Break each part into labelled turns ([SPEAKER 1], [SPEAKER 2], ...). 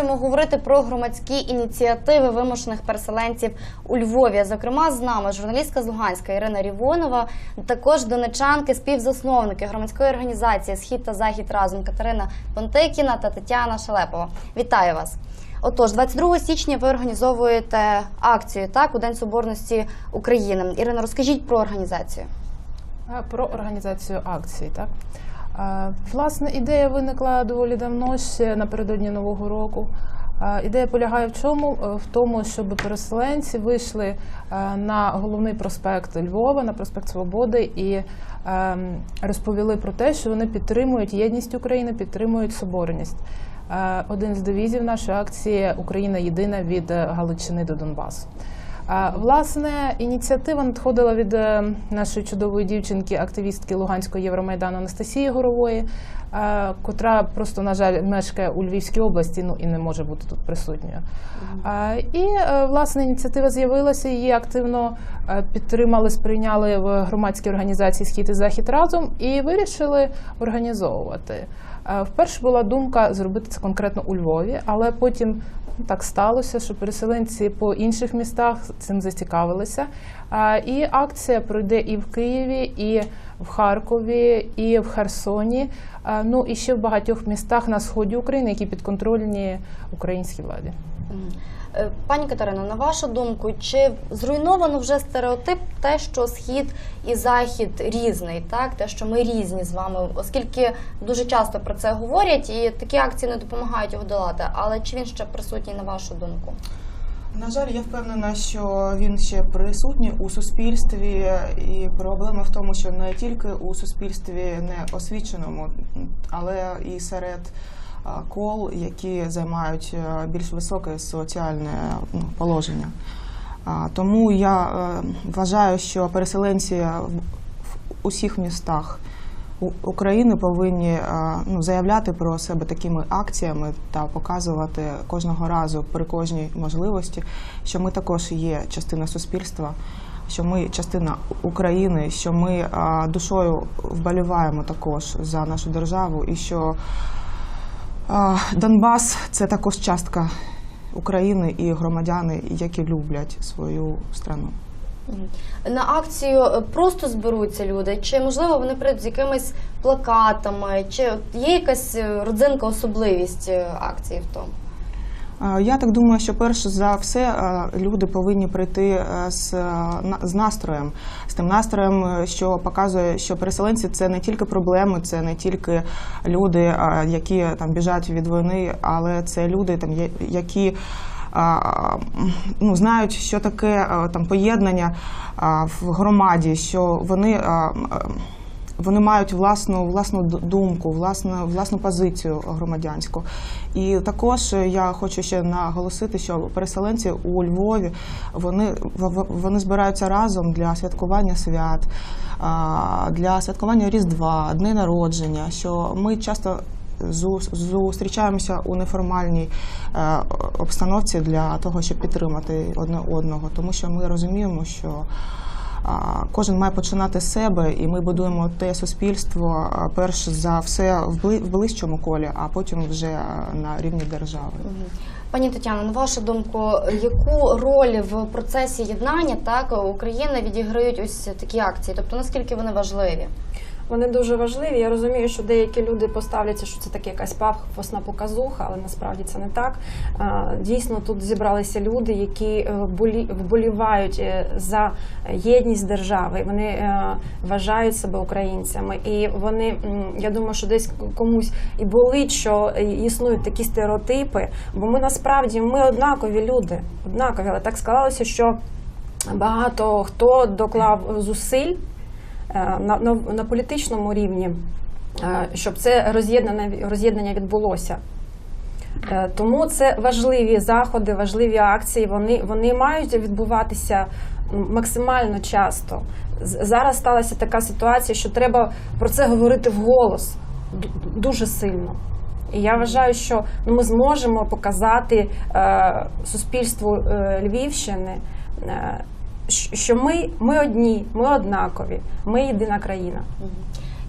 [SPEAKER 1] Продовжуємо говорити про громадські ініціативи вимушених переселенців у Львові. Зокрема, з нами журналістка з Луганська Ірина Рівонова, також донечанки, співзасновники громадської організації Схід та Захід разом Катерина Понтикіна та Тетяна Шелепова. Вітаю вас! Отож, 22 січня ви організовуєте акцію так у День Соборності України. Ірина, розкажіть про організацію.
[SPEAKER 2] Про організацію акції, так? Власне, ідея виникла доволі давно ще напередодні Нового року. Ідея полягає в чому? Е, В тому, щоб переселенці вийшли е, на головний проспект Львова, на проспект Свободи, і ем, розповіли про те, що вони підтримують єдність України, підтримують соборність. Е, Один з девізів нашої акції Україна єдина від Галичини до Донбасу. Власне, ініціатива надходила від е, нашої чудової дівчинки, активістки Луганського Євромайдану Анастасії Горової, е, котра просто, на жаль, мешкає у Львівській області, ну і не може бути тут присутньою. І е, власне ініціатива з'явилася, її активно підтримали, сприйняли в громадській організації Схід і Захід разом і вирішили організовувати. Вперше була думка зробити це конкретно у Львові, але потім так сталося, що переселенці по інших містах цим зацікавилися. І акція пройде і в Києві, і в Харкові, і в Херсоні. Ну і ще в багатьох містах на сході України, які підконтрольні українській владі.
[SPEAKER 1] Е, Пані Катерино, на вашу думку, чи зруйновано вже стереотип те, що схід і захід різний, так те, що ми різні з вами, оскільки дуже часто про це говорять, і такі акції не допомагають його долати. Але чи він ще присутній на вашу думку?
[SPEAKER 3] На жаль, я впевнена, що він ще присутній у суспільстві, і проблема в тому, що не тільки у суспільстві не освіченому, але і серед кол, які займають е, більш високе соціальне ну, положення. Тому я е, вважаю, що переселенці в усіх містах України повинні е, ну, заявляти про себе такими акціями та показувати кожного разу при кожній можливості, що ми також є частина суспільства, що ми частина України, що ми е, душою вболіваємо також за нашу державу, і що е, Донбас це також частка України і громадяни, які люблять свою страну.
[SPEAKER 1] На акцію е, просто зберуться люди, чи можливо вони прийдуть з якимись плакатами, чи є якась е, родзинка особливість е, акції в тому?
[SPEAKER 3] Я так думаю, що перш за все люди повинні прийти е, з, е, з настроєм, з тим настроєм, е, що показує, що переселенці це не тільки проблеми, це не тільки люди, які там біжать від війни, але це люди, там які. Ну, знають, що таке там поєднання в громаді, що вони вони мають власну власну думку, власну власну позицію громадянську. І також я хочу ще наголосити, що переселенці у Львові вони вони збираються разом для святкування свят, для святкування Різдва, дни народження. Що ми часто зу- зустрічаємося у неформальній е, обстановці для того, щоб підтримати одне одного, тому що ми розуміємо, що Кожен має починати з себе, і ми будуємо те суспільство перш за все в ближчому колі, а потім вже на рівні держави.
[SPEAKER 1] Пані Тетяно, на вашу думку, яку роль в процесі єднання так України відіграють ось такі акції? Тобто наскільки вони важливі?
[SPEAKER 4] Вони дуже важливі. Я розумію, що деякі люди поставляться, що це таке якась пафосна показуха, але насправді це не так. Дійсно, тут зібралися люди, які е, вболівають е, за єдність держави. Вони е, вважають себе українцями, і вони, я думаю, що десь комусь і болить, що існують такі стереотипи, бо ми насправді ми однакові люди, однакові, але так склалося, що багато хто доклав зусиль на, на, на політичному рівні, е, щоб це роз'єднання, роз'єднання відбулося. Е, Тому це важливі заходи, важливі акції. Вони, вони мають відбуватися максимально часто. Зараз сталася така ситуація, що треба про це говорити вголос дуже сильно. І я вважаю, що ну, ми зможемо показати е, суспільству е, Львівщини, е, що ми, ми одні, ми однакові, ми єдина країна.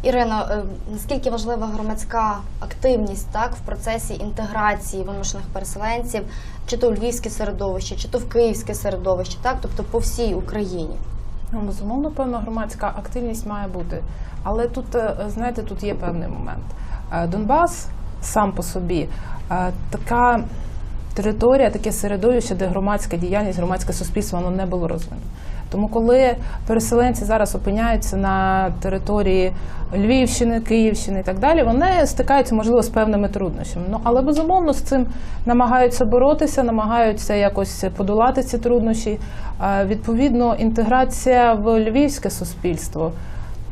[SPEAKER 1] Ірино, е, наскільки важлива громадська активність так в процесі інтеграції вимушених переселенців, чи то у львівське середовище, чи то в київське середовище, так тобто по всій Україні?
[SPEAKER 2] Ну, безумовно, певна громадська активність має бути. Але тут, е, знаєте, тут є певний момент. Е, Донбас сам по собі така територія, таке середовище, де громадська діяльність, громадське суспільство воно не було розвинено. Тому, коли переселенці зараз опиняються на території Львівщини, Київщини і так далі, вони стикаються, можливо, з певними труднощами. Ну але безумовно з цим намагаються боротися, намагаються якось подолати ці труднощі. Відповідно, інтеграція в львівське суспільство.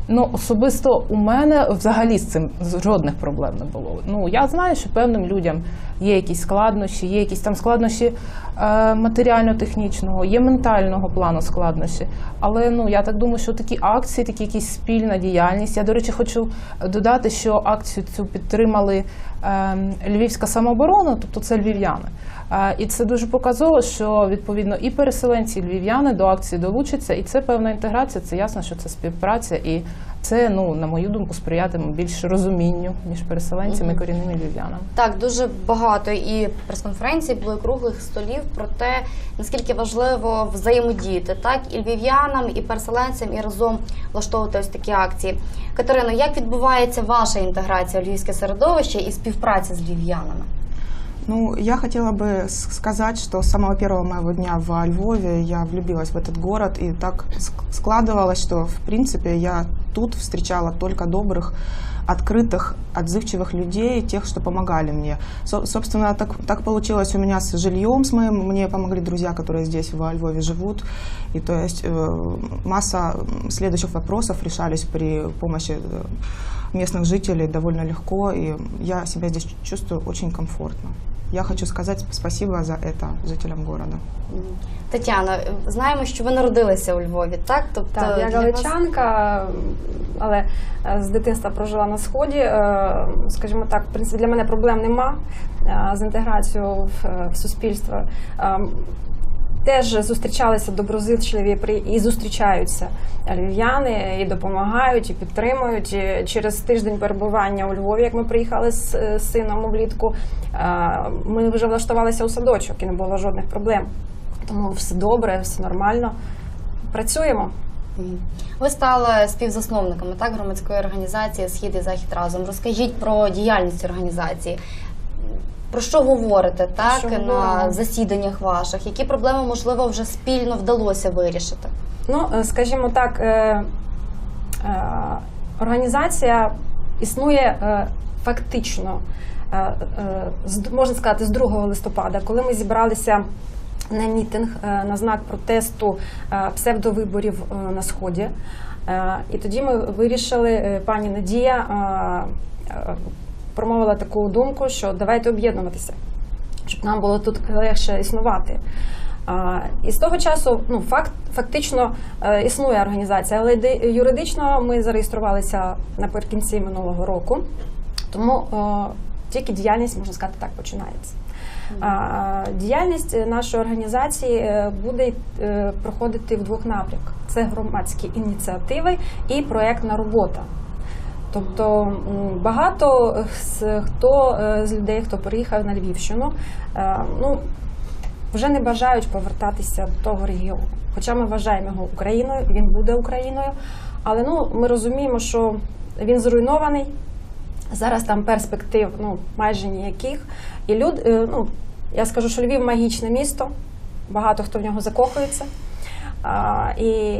[SPEAKER 2] Ну, особисто у мене взагалі з цим жодних проблем не було. Ну, я знаю, що певним людям є якісь складнощі, є якісь там складнощі е, матеріально-технічного, є ментального плану складнощі. Але ну я так думаю, що такі акції, такі якісь спільна діяльність. Я, до речі, хочу додати, що акцію цю підтримали е, Львівська самооборона, тобто це львів'яни. Е, І це дуже показово, що відповідно і переселенці, і львів'яни до акції долучаться, і це певна інтеграція. Це ясно, що це співпраця, і це, ну на мою думку, сприятиме більш розумінню між переселенцями і корінними львів'янами.
[SPEAKER 1] Так, дуже багато і прес-конференцій було і круглих столів про те, наскільки важливо взаємодіяти так і львів'янам, і переселенцям, і разом влаштовувати ось такі акції. Катерино, як відбувається ваша інтеграція в львівське середовище і співпраця з львів'янами?
[SPEAKER 3] Ну, я хотела бы с- сказать, что с самого первого моего дня в Львове я влюбилась в этот город, и так ск- складывалось, что, в принципе, я тут встречала только добрых, открытых, отзывчивых людей, тех, что помогали мне. Со- собственно, так, так получилось у меня с жильем, с моим, мне помогли друзья, которые здесь в Львове живут, и то есть э, масса м, следующих вопросов решались при помощи э, местных жителей довольно легко, и я себя здесь чувствую очень комфортно. Я хочу сказать спасибо за это жителям города.
[SPEAKER 1] Тетяно, знаємо, що ви народилися у Львові, так? Тобто
[SPEAKER 4] Так, я
[SPEAKER 1] для вас-
[SPEAKER 4] галичанка, але е, з дитинства прожила на сході. Е, Скажімо так, в принципі, для мене проблем нема е, з інтеграцією в, е, суспільство. Теж зустрічалися доброзичливі і зустрічаються львів'яни, і допомагають, і підтримують. І через тиждень перебування у Львові, як ми приїхали з сином влітку, ми вже влаштувалися у садочок і не було жодних проблем. Тому все добре, все нормально. Працюємо.
[SPEAKER 1] Ви стали співзасновниками так громадської організації Схід і Захід разом. Розкажіть про діяльність організації. Про що говорите так
[SPEAKER 4] що
[SPEAKER 1] на
[SPEAKER 4] говоримо?
[SPEAKER 1] засіданнях ваших? Які проблеми можливо вже спільно вдалося вирішити?
[SPEAKER 4] Ну, е, скажімо так, е, е, організація існує е, фактично, е, е, можна сказати, з 2 листопада, коли ми зібралися на мітинг е, на знак протесту е, псевдовиборів е, на сході. І тоді ми вирішили, пані Надія промовила таку думку, що давайте об'єднуватися, щоб нам було тут легше існувати. І з того часу, ну факт фактично існує організація, але юридично ми зареєструвалися наприкінці минулого року, тому тільки діяльність, можна сказати, так починається. Діяльність нашої організації е, буде е, проходити в двох напрямках: це громадські ініціативи і проєктна робота. Тобто багато з хто е, з людей, хто приїхав на Львівщину, е, ну вже не бажають повертатися до того регіону. Хоча ми вважаємо його Україною, він буде Україною. Але ну ми розуміємо, що він зруйнований. Зараз там перспектив ну майже ніяких. І люд, е, ну я скажу, що Львів магічне місто. Багато хто в нього закохується. А, і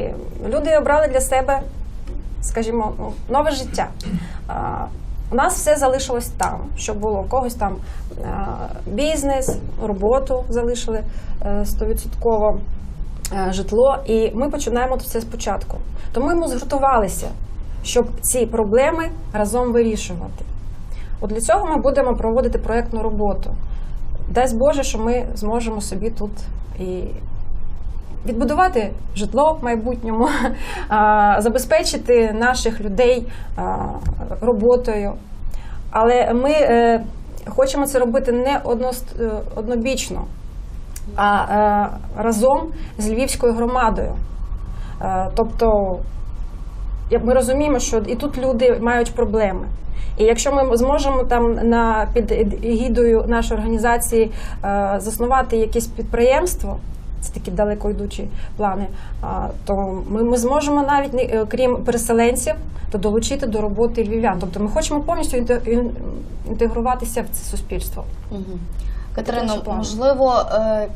[SPEAKER 4] люди обрали для себе, скажімо, ну, нове життя. А, у нас все залишилось там, що було у когось там а, бізнес, роботу залишили е, стовідсотково. е, Житло, і ми починаємо все спочатку. Тому ми згуртувалися, щоб ці проблеми разом вирішувати. От для цього ми будемо проводити проєктну роботу. Дасть Боже, що ми зможемо собі тут і відбудувати житло в майбутньому, забезпечити наших людей роботою. Але ми е, хочемо це робити не е, однобічно, а е, разом з львівською громадою. Тобто ми розуміємо, що і тут люди мають проблеми. І якщо ми зможемо там на під егідою нашої організації е, заснувати якесь підприємство, це такі далеко йдучі плани, а, то ми, ми зможемо навіть не- е, крім переселенців, то долучити до роботи львів'ян. Тобто ми хочемо повністю інте- інтегруватися в це суспільство.
[SPEAKER 1] Мгм. Катерино,
[SPEAKER 4] наші плани.
[SPEAKER 1] можливо, е,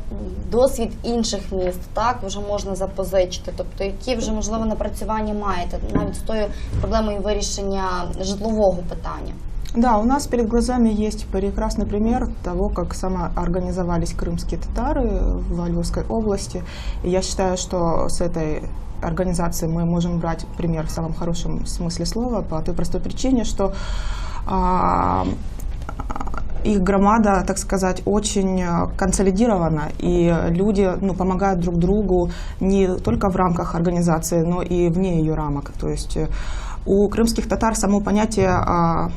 [SPEAKER 1] досвід інших міст так вже можна запозичити. Тобто, які вже можливо напрацювання маєте навіть з тою проблемою вирішення житлового питання?
[SPEAKER 3] Да, у нас перед глазами есть прекрасный пример того, как самоорганизовались крымские татары в Львовской области. И я считаю, что с этой организации мы можем брать пример в самом хорошем смысле слова по той простой причине, что а, их громада, так сказать, очень э, консолидирована, и люди ну, помогают друг другу не только в рамках организации, но и вне ее рамок. То есть э, у крымских татар само понятие а,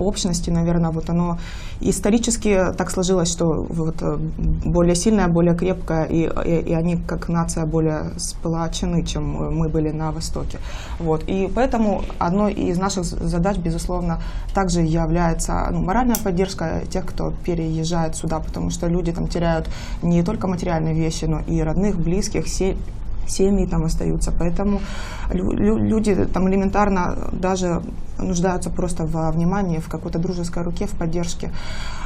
[SPEAKER 3] общности, наверное, вот оно исторически так сложилось, что вот э, более сильная, более крепкая, и, и, и они как нация более сплочены, чем мы были на Востоке. Вот. И поэтому одной из наших задач, безусловно, также является ну, моральная поддержка тех, кто переезжает сюда, потому что люди там теряют не только материальные вещи, но и родных, близких, се- семьи там остаются. Поэтому лю- лю- люди там элементарно даже нуждаются просто во внимании, в какой-то дружеской руке, в поддержке.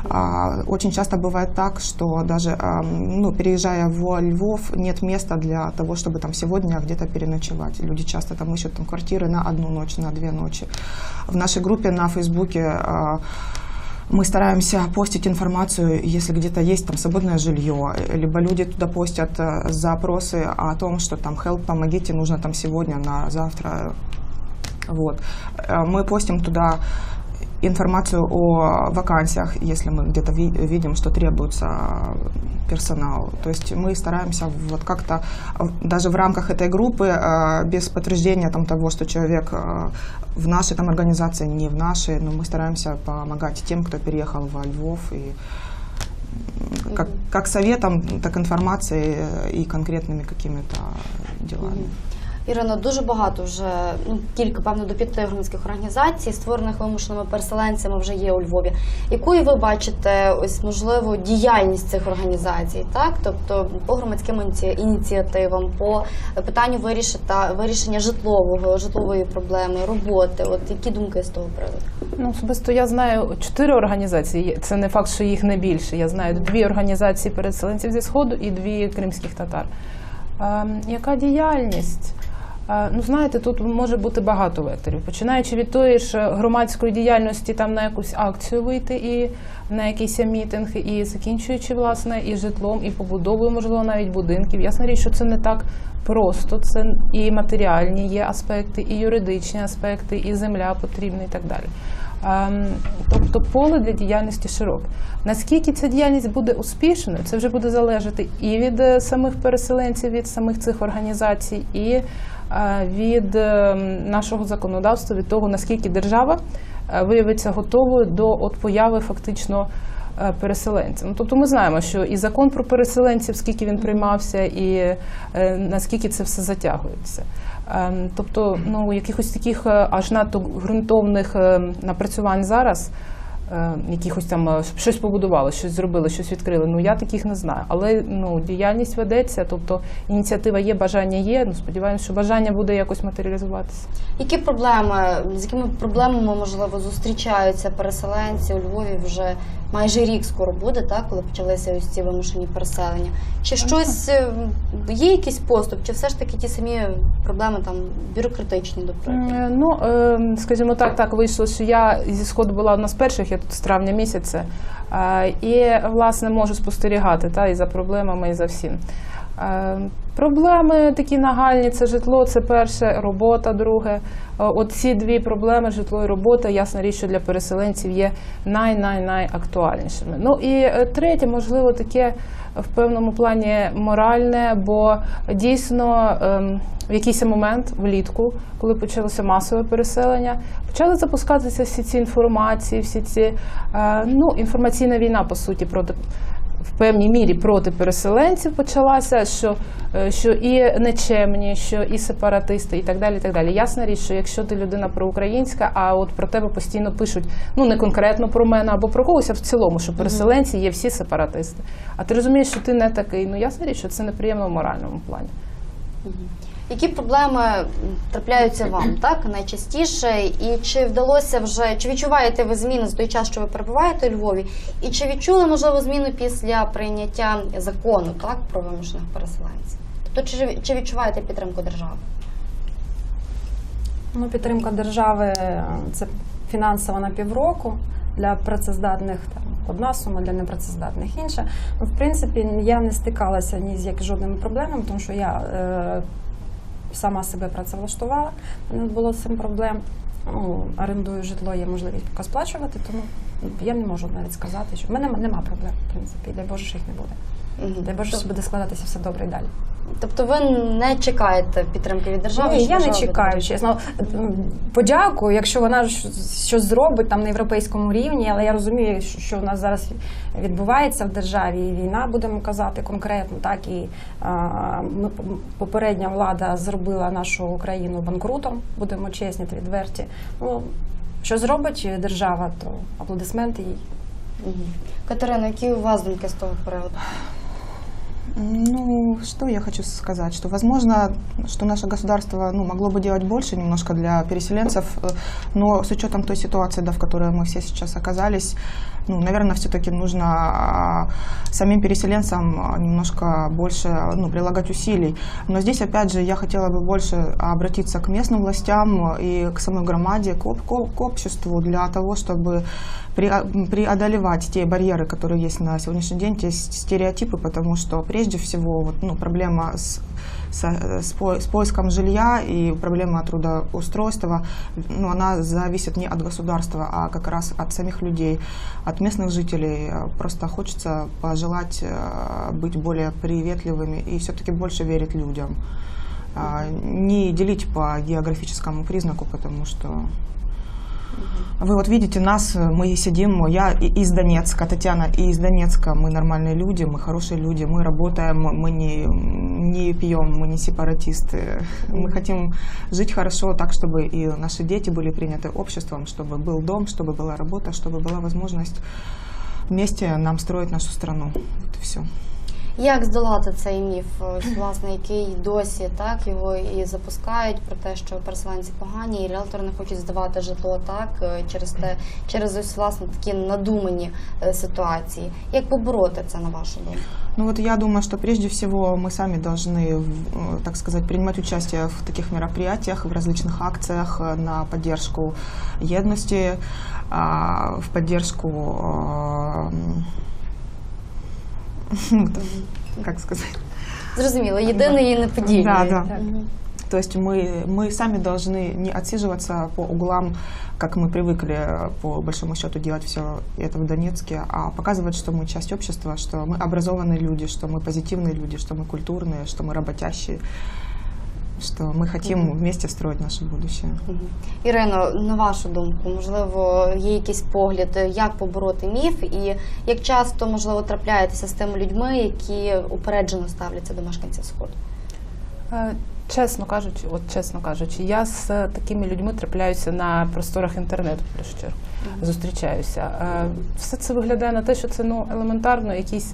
[SPEAKER 3] А, Очень часто бывает так, что даже ну, переезжая в Львов, нет места для того, чтобы там сегодня где-то переночевать. Люди часто там ищут там, квартиры на одну ночь, на две ночи. В нашей группе на Фейсбуке а, мы стараемся постить информацию, если где-то есть там свободное жилье, либо люди туда постят э, запросы о том, что там help, помогите, нужно там сегодня, на завтра. Вот. Э, Мы постим туда информацию о вакансиях, если мы где-то ви- видим, что требуется персонал. То есть мы стараемся вот как-то э, даже в рамках этой группы э, без подтверждения там, того, что человек в нашей там организации, не в нашей, но мы стараемся помогать тем, кто переехал во Львов и как, как советом, так информацией и конкретными какими-то делами.
[SPEAKER 1] Ірино, дуже багато вже ну кілька певно до п'яти громадських організацій, створених вимушеними переселенцями, вже є у Львові. Якою ви бачите ось можливо діяльність цих організацій, так тобто по громадським ініціативам, по питанню вирішення вирішення житлового житлової проблеми, роботи? От які думки з того приводу?
[SPEAKER 2] Ну, особисто я знаю чотири організації. Це не факт, що їх не більше. Я знаю дві організації переселенців зі сходу і дві кримських татар. А, яка діяльність? Ну, знаєте, тут може бути багато векторів. Починаючи від тої ж громадської діяльності, там на якусь акцію вийти і на якийсь мітинг, і закінчуючи власне і житлом, і побудовою, можливо, навіть будинків. Ясна річ, що це не так просто. Це і матеріальні є аспекти, і юридичні аспекти, і земля потрібна, і так далі. Ем, Тобто поле для діяльності широке. Наскільки ця діяльність буде успішною, це вже буде залежати і від е, самих переселенців, від самих цих організацій, і е, від е, нашого законодавства, від того, наскільки держава е, виявиться готовою до от появи фактично е, переселенців. Ну, тобто ми знаємо, що і закон про переселенців, скільки він приймався, і е, наскільки це все затягується. Тобто, ну якихось таких е, аж надто ґрунтовних е, напрацювань зараз. Е, Якихось там е, щось побудували, щось зробили, щось відкрили. Ну я таких не знаю. Але ну діяльність ведеться, тобто ініціатива є, бажання є. Ну сподіваємося, що бажання буде якось матеріалізуватися.
[SPEAKER 1] Які проблеми, з якими проблемами можливо зустрічаються переселенці у Львові вже майже рік скоро буде, так коли почалися ось ці вимушені переселення? Чи щось е, є якийсь поступ, чи все ж таки ті самі проблеми там бюрократичні, до прикладу?
[SPEAKER 2] Е, Ну, е, скажімо так, так вийшло, що я зі сходу була одна з перших, я тут з травня місяця, е, і власне можу спостерігати та, і за проблемами, і за всім. Е, Проблеми такі нагальні: це житло, це перше, робота, друге. Е, От ці дві проблеми, житло і робота, ясна річ, що для переселенців є най-най-най актуальнішими. Ну і е, третє, можливо, таке в певному плані моральне, бо дійсно ем, в якийсь момент влітку, коли почалося масове переселення, почали запускатися всі ці інформації, всі ці ну, інформаційна війна, по суті, проти в певній мірі проти переселенців почалася, що, е, що і нечемні, що і сепаратисти, і так далі. І так далі. Ясна річ, що якщо ти людина проукраїнська, а от про тебе постійно пишуть, ну не конкретно про мене або про когось, а в цілому, що переселенці є всі сепаратисти. А ти розумієш, що ти не такий. Ну ясна річ, що це неприємно в моральному плані.
[SPEAKER 1] Які проблеми трапляються вам так найчастіше? І чи вдалося вже чи відчуваєте ви зміни за той час, що ви перебуваєте у Львові? І чи відчули можливо зміну після прийняття закону так про вимушених переселенців? Тобто, чи, чи відчуваєте підтримку держави?
[SPEAKER 4] Ну, підтримка держави це фінансово на півроку. Для працездатних там одна сума, для непрацездатних інша. Ну, в принципі, я не стикалася ні з як жодними проблемами, тому що я е, сама себе працевлаштувала, не було з цим проблем. Ну, орендую житло, є можливість поки сплачувати, тому я не можу навіть сказати, що в мене нема проблем, в принципі, дай Боже, що їх не буде.
[SPEAKER 1] Мгм.
[SPEAKER 4] Дай Боже, що буде складатися все добре і далі.
[SPEAKER 1] Тобто ви не чекаєте підтримки від держави?
[SPEAKER 4] Ні, я не чекаю, чесно. Подяку, якщо вона щось зробить там на європейському рівні, але я розумію, що що в нас зараз відбувається в державі, і війна, будемо казати конкретно, так і а, ми, попередня влада зробила нашу Україну банкрутом, будемо чесні та відверті. Ну, що зробить держава, то аплодисменти їй.
[SPEAKER 1] Катерина, які у вас думки з того приводу?
[SPEAKER 3] Ну, что я хочу сказать, что возможно, что наше государство ну, могло бы делать больше немножко для переселенцев, э, но с учетом той ситуации, да, в которой мы все сейчас оказались, ну, наверное, все-таки нужно а, самим переселенцам а, немножко больше ну, прилагать усилий. Но здесь, опять же, я хотела бы больше обратиться к местным властям и к самой громаде, к, к к обществу для того, чтобы преодолевать те барьеры, которые есть на сегодняшний день, те стереотипы, потому что прежде всего вот, ну, проблема с, с, с по- с поиском жилья и проблема трудоустройства, ну, она зависит не от государства, а как раз от самих людей, от местных жителей. Просто хочется пожелать э, быть более приветливыми и все-таки больше верить людям. А, Не делить по географическому признаку, потому что вы вот видите нас, э, мы сидим, я и- из Донецка, Татьяна и из Донецка, мы нормальные люди, мы хорошие люди, мы работаем, мы не, не пьем, мы не сепаратисты. Мы хотим жить хорошо так, чтобы и наши дети были приняты обществом, чтобы был дом, чтобы была работа, чтобы была возможность вместе нам строить нашу страну. Вот и все.
[SPEAKER 1] Як здолати цей міф, ось, власне, який досі так його і запускають про те, що переселенці погані, і ріелтори не хочуть здавати житло так е, через те, через ось власне такі надумані е, ситуації. Як побороти це на вашу думку?
[SPEAKER 3] Ну вот я думаю, что прежде всего мы сами должны, в- э, так сказать, принимать участие в таких мероприятиях, в различных акциях э, на поддержку едности, а, в поддержку, а, м, ну, т- как сказать,
[SPEAKER 1] Зрозуміло, єдиний і неподільний.
[SPEAKER 3] Да, да.
[SPEAKER 1] Мгм.
[SPEAKER 3] то есть мы, мы сами должны не отсиживаться по углам, как мы привыкли, э, по большому счету, делать все это в Донецке, а показывать, что мы часть общества, что мы образованные люди, что мы позитивные люди, что мы культурные, что мы работящие, что мы хотим вместе строить наше будущее.
[SPEAKER 1] Ірино, на вашу думку, можливо, є якийсь погляд, як побороти міф, і як часто можливо трапляєтеся з тими людьми, які упереджено ставляться до мешканців сходу?
[SPEAKER 2] Е, Чесно кажучи, от чесно кажучи, я з такими людьми трапляюся на просторах інтернету, чергу, зустрічаюся. Е, Все це виглядає на те, що це ну елементарно якісь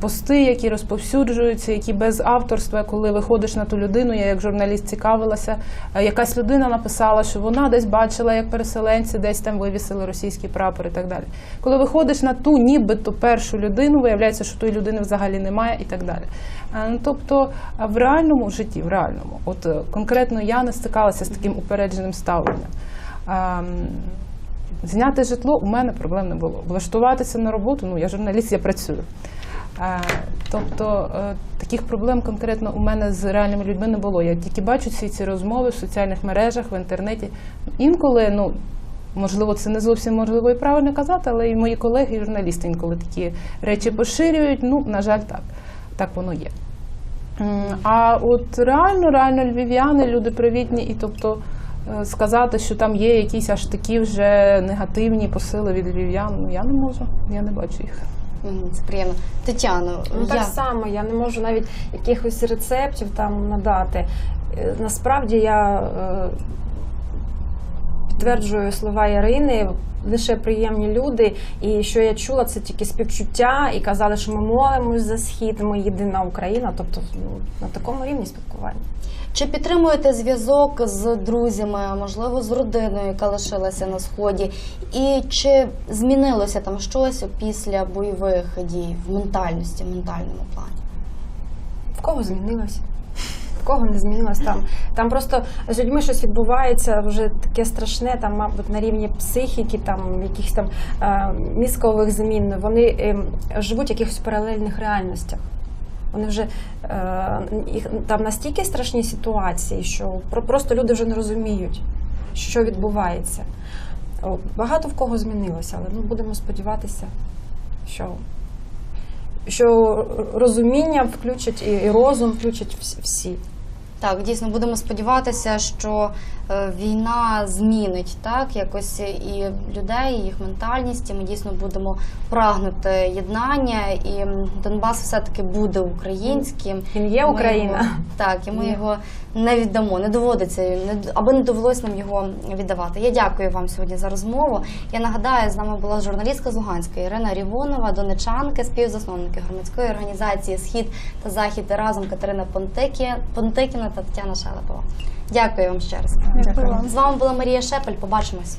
[SPEAKER 2] пости, які розповсюджуються, які без авторства, коли виходиш на ту людину, я як журналіст цікавилася. е, Якась людина написала, що вона десь бачила, як переселенці десь там вивісили російський прапор і так далі. Коли виходиш на ту, нібито першу людину, виявляється, що тої людини взагалі немає і так далі. Е, Ну, тобто е, в реальному житті, в реальному, от е, конкретно я не стикалася з таким упередженим ставленням. Ем, Зняти житло у мене проблем не було. Влаштуватися на роботу, ну я журналіст, я працюю. Тобто е, таких проблем конкретно у мене з реальними людьми не було. Я тільки бачу всі ці розмови в соціальних мережах, в інтернеті. Інколи, ну можливо, це не зовсім можливо і правильно казати, але і мої колеги, і журналісти інколи такі речі поширюють. Ну, на жаль, так. Так воно є. А от реально, реально львів'яни, люди привітні, і тобто е, сказати, що там є якісь аж такі вже негативні посили від львів'ян, ну я не можу, я не бачу їх.
[SPEAKER 1] Мгм, Це приємно. Тетяно,
[SPEAKER 4] Ну, так само, я не можу навіть якихось рецептів там надати. Е, Насправді я е, підтверджую слова Ірини. Лише приємні люди, і що я чула, це тільки співчуття, і казали, що ми молимось за схід, ми єдина Україна. Тобто ну, на такому рівні спілкування.
[SPEAKER 1] Чи підтримуєте зв'язок з друзями, можливо, з родиною, яка лишилася на сході? І чи змінилося там щось після бойових дій в ментальності, в ментальному плані?
[SPEAKER 4] В кого змінилось? В кого не змінилось там? Там просто з людьми щось відбувається вже таке страшне, там, мабуть, на рівні психіки, там якихось там е, мізкових змін. Вони е, живуть в якихось паралельних реальностях. Вони вже е, їх там настільки страшні ситуації, що просто люди вже не розуміють, що відбувається. Багато в кого змінилося, але ну, будемо сподіватися, що що розуміння включать і розум включать всі.
[SPEAKER 1] Так, дійсно будемо сподіватися, що війна змінить так якось і людей, і їх ментальність. І ми дійсно будемо прагнути єднання, і Донбас все-таки буде українським.
[SPEAKER 4] Він є
[SPEAKER 1] Ми
[SPEAKER 4] Україна.
[SPEAKER 1] його- так, і ми
[SPEAKER 4] Є.
[SPEAKER 1] його не віддамо, не доводиться, не, аби не довелось нам його віддавати. Я дякую вам сьогодні за розмову. Я нагадаю, з нами була журналістка з Луганська Ірина Рівонова, донечанки, співзасновники громадської організації Схід та Захід разом Катерина Понтики, Понтикіна та Тетяна Шелепова. Дякую вам ще раз.
[SPEAKER 3] Дякую.
[SPEAKER 1] З вами була Марія Шепель. Побачимось.